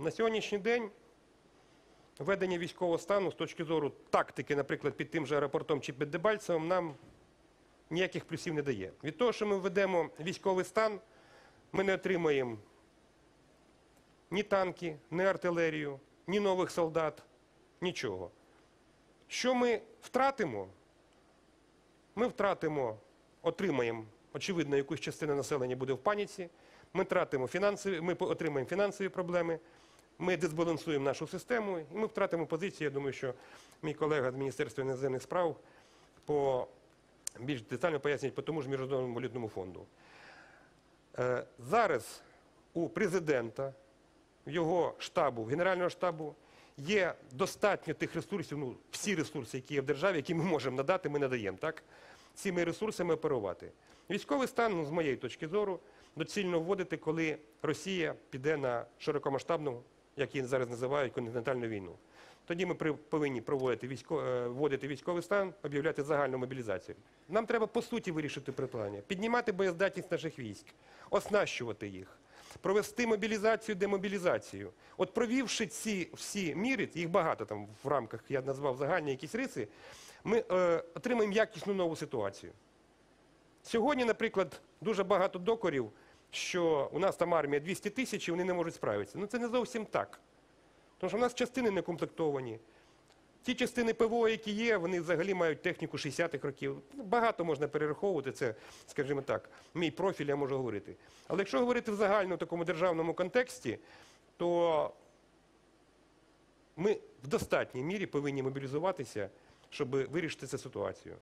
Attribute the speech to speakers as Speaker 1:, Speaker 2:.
Speaker 1: На сьогоднішній день введення військового стану з точки зору тактики, наприклад, під тим же аеропортом чи під Дебальцевим, нам ніяких плюсів не дає. Від того, що ми введемо військовий стан, ми не отримаємо ні танки, ні артилерію, ні нових солдат, нічого. Що ми втратимо? Ми втратимо, отримаємо, очевидно, якусь частина населення буде в паніці. Ми втратимо фінансові, ми отримаємо фінансові проблеми, ми дисбалансуємо нашу систему, і ми втратимо позицію. Я думаю, що мій колега з Міністерства іноземних справ по більш детально пояснить по тому ж Міжнародному валютному фонду. Е, Зараз у президента, його штабу, Генерального штабу є достатньо тих ресурсів, ну, всі ресурси, які є в державі, які ми можемо надати, ми надаємо. Так? Цими ресурсами оперувати. Військовий стан, ну, з моєї точки зору, доцільно вводити, коли Росія піде на широкомасштабну, як її зараз називають, континентальну війну. Тоді ми при- повинні проводити військо, е, вводити військовий стан, об'являти загальну мобілізацію. Нам треба по суті вирішити питання, піднімати боєздатність наших військ, оснащувати їх, провести мобілізацію, демобілізацію. От провівши ці всі міри, їх багато там в рамках, я назвав загальні якісь риси, ми е, отримаємо якісну нову ситуацію. Сьогодні, наприклад, дуже багато докорів, що у нас там армія 200 тисяч і вони не можуть справитися. Ну це не зовсім так. Тому що в нас частини не комплектовані. Ті частини ПВО, які є, вони взагалі мають техніку 60-х років. Ну, Багато можна перераховувати, це, скажімо так, мій профіль, я можу говорити. Але якщо говорити в загальному такому державному контексті, то ми в достатній мірі повинні мобілізуватися, щоб вирішити цю ситуацію.